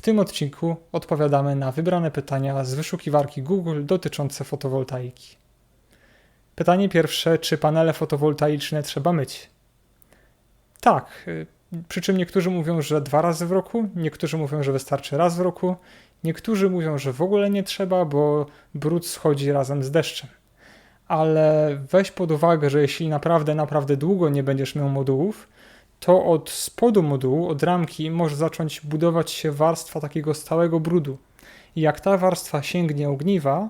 W tym odcinku odpowiadamy na wybrane pytania z wyszukiwarki Google dotyczące fotowoltaiki. Pytanie pierwsze: czy panele fotowoltaiczne trzeba myć? Tak, y, przy czym niektórzy mówią, że dwa razy w roku, niektórzy mówią, że wystarczy raz w roku, niektórzy mówią, że w ogóle nie trzeba, bo brud schodzi razem z deszczem. Ale weź pod uwagę, że jeśli naprawdę, naprawdę długo nie będziesz miał modułów, to od spodu modułu, od ramki, może zacząć budować się warstwa takiego stałego brudu. I jak ta warstwa sięgnie ogniwa,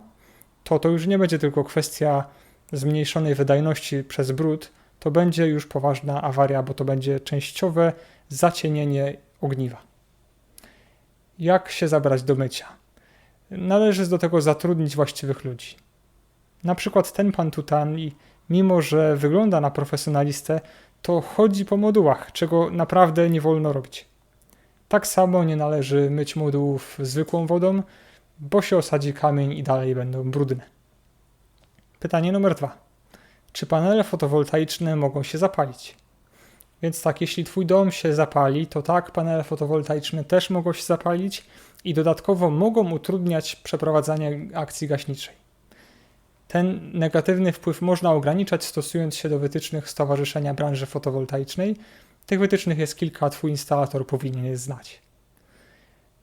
to to już nie będzie tylko kwestia zmniejszonej wydajności przez brud, to będzie już poważna awaria, bo to będzie częściowe zacienienie ogniwa. Jak się zabrać do mycia? Należy do tego zatrudnić właściwych ludzi. Na przykład ten pan tutaj, mimo że wygląda na profesjonalistę, to chodzi po modułach, czego naprawdę nie wolno robić. Tak samo nie należy myć modułów zwykłą wodą, bo się osadzi kamień i dalej będą brudne. Pytanie numer dwa. Czy panele fotowoltaiczne mogą się zapalić? Więc tak, jeśli Twój dom się zapali, to tak, panele fotowoltaiczne też mogą się zapalić i dodatkowo mogą utrudniać przeprowadzanie akcji gaśniczej. Ten negatywny wpływ można ograniczać stosując się do wytycznych Stowarzyszenia Branży Fotowoltaicznej. Tych wytycznych jest kilka, Twój instalator powinien je znać.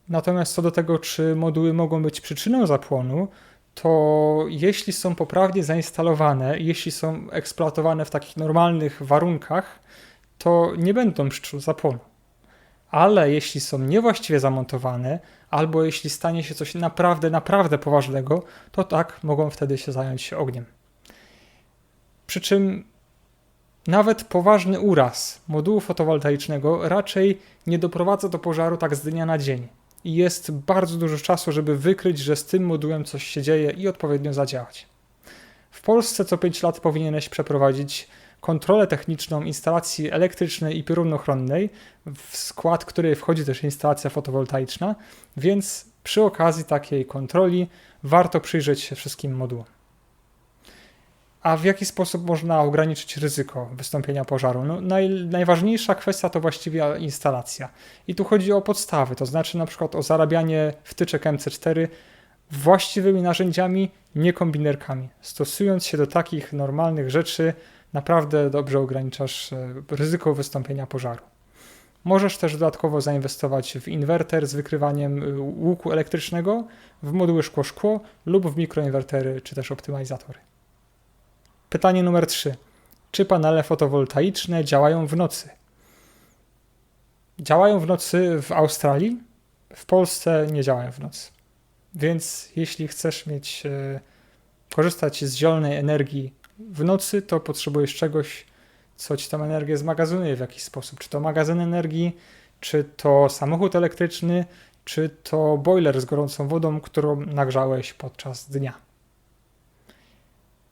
Natomiast co do tego, czy moduły mogą być przyczyną zapłonu, to jeśli są poprawnie zainstalowane, jeśli są eksploatowane w takich normalnych warunkach, to nie będą przyczyną zapłonu. Ale jeśli są niewłaściwie zamontowane, albo jeśli stanie się coś naprawdę, naprawdę poważnego, to tak, mogą wtedy się zająć ogniem. Przy czym nawet poważny uraz modułu fotowoltaicznego raczej nie doprowadza do pożaru tak z dnia na dzień. I jest bardzo dużo czasu, żeby wykryć, że z tym modułem coś się dzieje i odpowiednio zadziałać. W Polsce co 5 lat powinieneś przeprowadzić kontrolę techniczną instalacji elektrycznej i piorunochronnej, w skład której wchodzi też instalacja fotowoltaiczna, więc przy okazji takiej kontroli warto przyjrzeć się wszystkim modułom. A w jaki sposób można ograniczyć ryzyko wystąpienia pożaru? No, naj, najważniejsza kwestia to właściwie instalacja. I tu chodzi o podstawy, to znaczy na przykład o zarabianie wtyczek MC4 właściwymi narzędziami, nie kombinerkami. Stosując się do takich normalnych rzeczy, naprawdę dobrze ograniczasz e, ryzyko wystąpienia pożaru. Możesz też dodatkowo zainwestować w inwerter z wykrywaniem e, łuku elektrycznego, w moduły szkło-szkło lub w mikroinwertery czy też optymalizatory. Pytanie numer 3. Czy panele fotowoltaiczne działają w nocy? Działają w nocy w Australii, w Polsce nie działają w nocy. Więc jeśli chcesz mieć, e, korzystać z zielonej energii w nocy, to potrzebujesz czegoś, co ci tą energię zmagazynuje w jakiś sposób. Czy to magazyn energii, czy to samochód elektryczny, czy to boiler z gorącą wodą, którą nagrzałeś podczas dnia.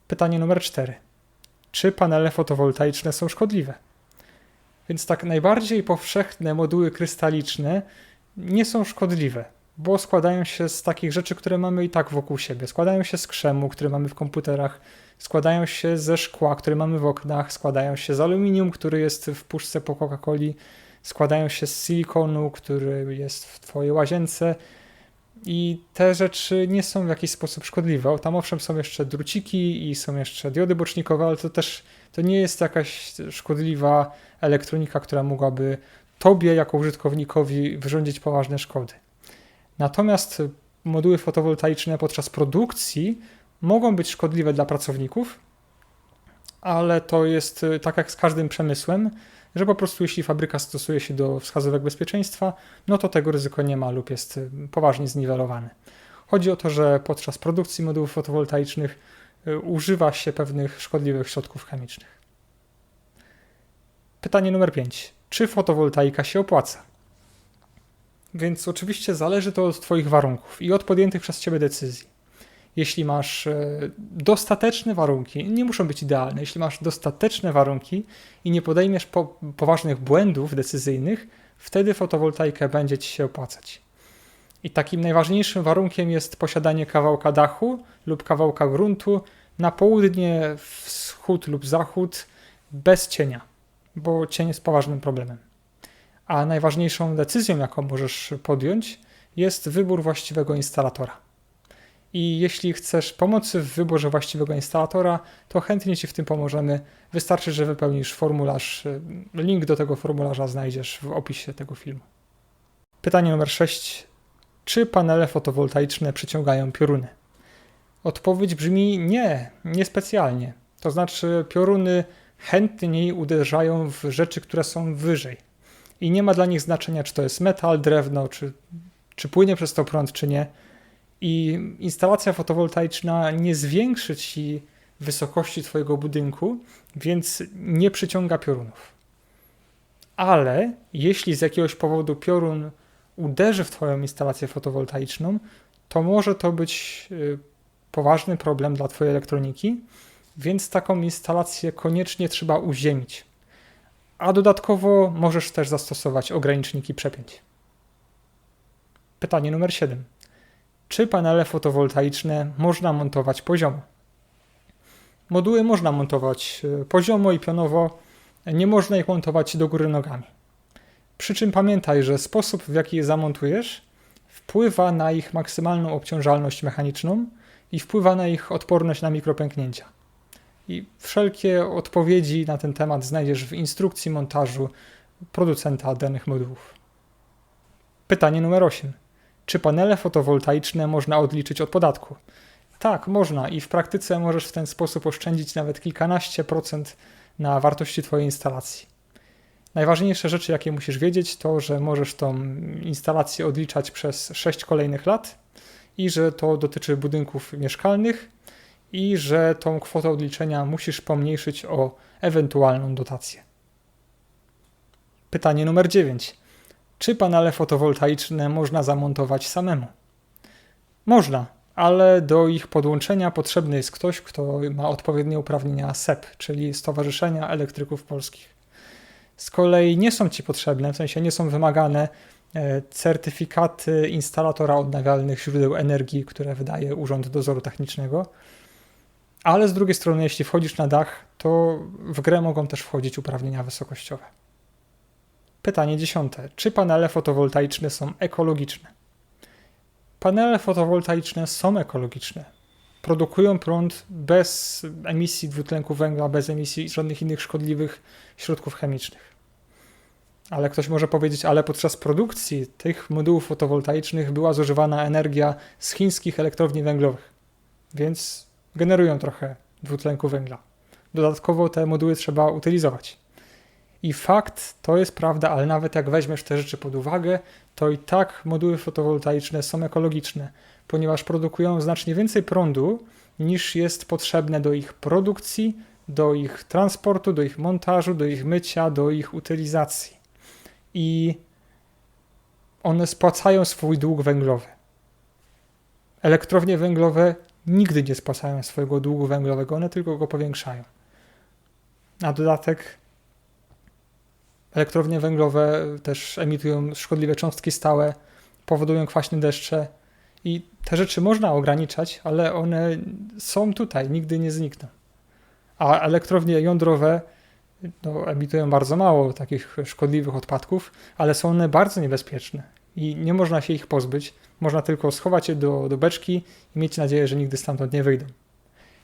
Pytanie numer 4. Czy panele fotowoltaiczne są szkodliwe? Więc tak najbardziej powszechne moduły krystaliczne nie są szkodliwe bo składają się z takich rzeczy, które mamy i tak wokół siebie. Składają się z krzemu, który mamy w komputerach, składają się ze szkła, które mamy w oknach, składają się z aluminium, który jest w puszce po Coca-Coli, składają się z silikonu, który jest w Twojej łazience. I te rzeczy nie są w jakiś sposób szkodliwe. Tam owszem są jeszcze druciki i są jeszcze diody bocznikowe, ale to też to nie jest jakaś szkodliwa elektronika, która mogłaby Tobie jako użytkownikowi wyrządzić poważne szkody. Natomiast moduły fotowoltaiczne podczas produkcji mogą być szkodliwe dla pracowników, ale to jest y, tak jak z każdym przemysłem, że po prostu jeśli fabryka stosuje się do wskazówek bezpieczeństwa, no to tego ryzyko nie ma lub jest y, poważnie zniwelowane. Chodzi o to, że podczas produkcji modułów fotowoltaicznych y, używa się pewnych szkodliwych środków chemicznych. Pytanie numer 5. Czy fotowoltaika się opłaca? Więc oczywiście zależy to od Twoich warunków i od podjętych przez Ciebie decyzji. Jeśli masz e, dostateczne warunki, nie muszą być idealne, jeśli masz dostateczne warunki i nie podejmiesz po, poważnych błędów decyzyjnych, wtedy fotowoltaikę będzie Ci się opłacać. I takim najważniejszym warunkiem jest posiadanie kawałka dachu lub kawałka gruntu na południe, wschód lub zachód bez cienia, bo cień jest poważnym problemem. A najważniejszą decyzją, jaką możesz podjąć, jest wybór właściwego instalatora. I jeśli chcesz pomocy w wyborze właściwego instalatora, to chętnie Ci w tym pomożemy. Wystarczy, że wypełnisz formularz. Link do tego formularza znajdziesz w opisie tego filmu. Pytanie numer 6. Czy panele fotowoltaiczne przyciągają pioruny? Odpowiedź brzmi nie, niespecjalnie. To znaczy, pioruny chętniej uderzają w rzeczy, które są wyżej. I nie ma dla nich znaczenia, czy to jest metal, drewno, czy, czy płynie przez to prąd, czy nie. I instalacja fotowoltaiczna nie zwiększy ci wysokości Twojego budynku, więc nie przyciąga piorunów. Ale jeśli z jakiegoś powodu piorun uderzy w Twoją instalację fotowoltaiczną, to może to być y, poważny problem dla Twojej elektroniki, więc taką instalację koniecznie trzeba uziemić. A dodatkowo możesz też zastosować ograniczniki przepięć. Pytanie numer 7. Czy panele fotowoltaiczne można montować poziomo? Moduły można montować y, poziomo i pionowo, nie można ich montować do góry nogami. Przy czym pamiętaj, że sposób w jaki je zamontujesz wpływa na ich maksymalną obciążalność mechaniczną i wpływa na ich odporność na mikropęknięcia. I wszelkie odpowiedzi na ten temat znajdziesz w instrukcji montażu producenta danych modułów. Pytanie numer 8. Czy panele fotowoltaiczne można odliczyć od podatku? Tak, można i w praktyce możesz w ten sposób oszczędzić nawet kilkanaście procent na wartości Twojej instalacji. Najważniejsze rzeczy, jakie musisz wiedzieć, to, że możesz tą instalację odliczać przez 6 kolejnych lat i że to dotyczy budynków mieszkalnych i że tą kwotę odliczenia musisz pomniejszyć o ewentualną dotację. Pytanie numer 9. Czy panele fotowoltaiczne można zamontować samemu? Można, ale do ich podłączenia potrzebny jest ktoś, kto ma odpowiednie uprawnienia SEP, czyli Stowarzyszenia Elektryków Polskich. Z kolei nie są ci potrzebne, w sensie nie są wymagane e, certyfikaty instalatora odnawialnych źródeł energii, które wydaje Urząd Dozoru Technicznego. Ale z drugiej strony, jeśli wchodzisz na dach, to w grę mogą też wchodzić uprawnienia wysokościowe. Pytanie dziesiąte. Czy panele fotowoltaiczne są ekologiczne? Panele fotowoltaiczne są ekologiczne. Produkują prąd bez emisji dwutlenku węgla, bez emisji żadnych innych szkodliwych środków chemicznych. Ale ktoś może powiedzieć, ale podczas produkcji tych modułów fotowoltaicznych była zużywana energia z chińskich elektrowni węglowych, więc generują trochę dwutlenku węgla. Dodatkowo te moduły trzeba utylizować. I fakt to jest prawda, ale nawet jak weźmiesz te rzeczy pod uwagę, to i tak moduły fotowoltaiczne są ekologiczne, ponieważ produkują znacznie więcej prądu niż jest potrzebne do ich produkcji, do ich transportu, do ich montażu, do ich mycia, do ich utylizacji. I one spłacają swój dług węglowy. Elektrownie węglowe nigdy nie spłacają swojego długu węglowego, one tylko go powiększają. Na dodatek Elektrownie węglowe też emitują szkodliwe cząstki stałe, powodują kwaśne deszcze i te rzeczy można ograniczać, ale one są tutaj, nigdy nie znikną. A elektrownie jądrowe no, emitują bardzo mało takich szkodliwych odpadków, ale są one bardzo niebezpieczne i nie można się ich pozbyć. Można tylko schować je do, do beczki i mieć nadzieję, że nigdy stamtąd nie wyjdą.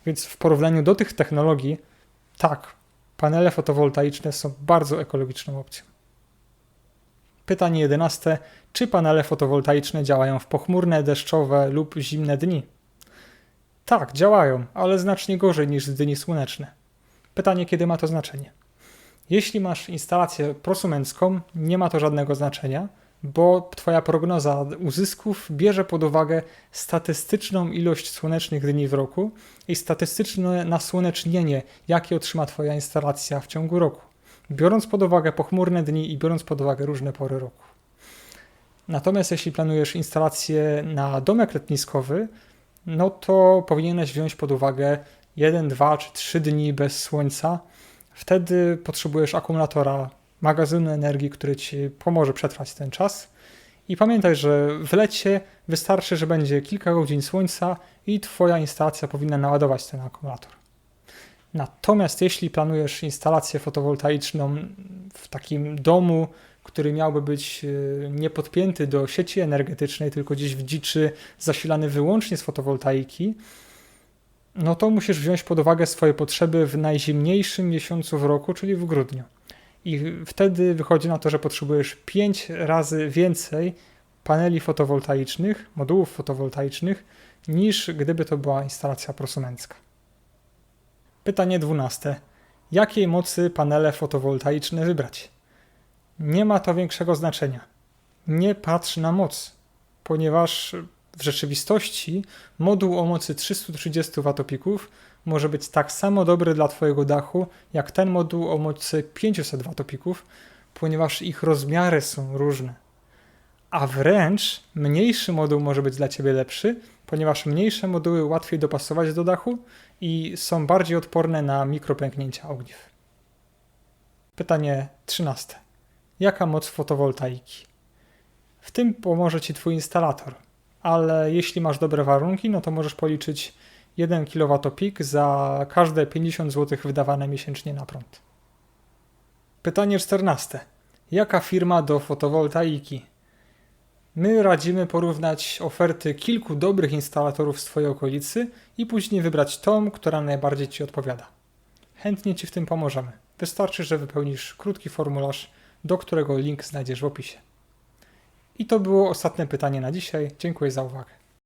Więc w porównaniu do tych technologii, tak, panele fotowoltaiczne są bardzo ekologiczną opcją. Pytanie jedenaste. Czy panele fotowoltaiczne działają w pochmurne, deszczowe lub zimne dni? Tak, działają, ale znacznie gorzej niż dni słoneczne. Pytanie, kiedy ma to znaczenie? Jeśli masz instalację prosumencką, nie ma to żadnego znaczenia, bo Twoja prognoza uzysków bierze pod uwagę statystyczną ilość słonecznych dni w roku i statystyczne nasłonecznienie, jakie otrzyma Twoja instalacja w ciągu roku, biorąc pod uwagę pochmurne dni i biorąc pod uwagę różne pory roku. Natomiast jeśli planujesz instalację na domek letniskowy, no to powinieneś wziąć pod uwagę 1, 2 czy 3 dni bez słońca. Wtedy potrzebujesz akumulatora magazynu energii, który ci pomoże przetrwać ten czas. I pamiętaj, że w lecie wystarczy, że będzie kilka godzin słońca i Twoja instalacja powinna naładować ten akumulator. Natomiast jeśli planujesz instalację fotowoltaiczną w takim domu, który miałby być y, nie podpięty do sieci energetycznej, tylko gdzieś w dziczy zasilany wyłącznie z fotowoltaiki, no to musisz wziąć pod uwagę swoje potrzeby w najzimniejszym miesiącu w roku, czyli w grudniu. I wtedy wychodzi na to, że potrzebujesz 5 razy więcej paneli fotowoltaicznych, modułów fotowoltaicznych, niż gdyby to była instalacja prosumencka. Pytanie 12. Jakiej mocy panele fotowoltaiczne wybrać? Nie ma to większego znaczenia. Nie patrz na moc, ponieważ w rzeczywistości moduł o mocy 330 watopików może być tak samo dobry dla Twojego dachu, jak ten moduł o mocy 500 watopików, ponieważ ich rozmiary są różne. A wręcz mniejszy moduł może być dla Ciebie lepszy, ponieważ mniejsze moduły łatwiej dopasować do dachu i są bardziej odporne na mikropęknięcia ogniw. Pytanie 13. Jaka moc fotowoltaiki? W tym pomoże Ci Twój instalator, ale jeśli masz dobre warunki, no to możesz policzyć 1 kWp za każde 50 zł wydawane miesięcznie na prąd. Pytanie 14. Jaka firma do fotowoltaiki? My radzimy porównać oferty kilku dobrych instalatorów z Twojej okolicy i później wybrać tą, która najbardziej Ci odpowiada. Chętnie Ci w tym pomożemy. Wystarczy, że wypełnisz krótki formularz, do którego link znajdziesz w opisie. I to było ostatnie pytanie na dzisiaj. Dziękuję za uwagę.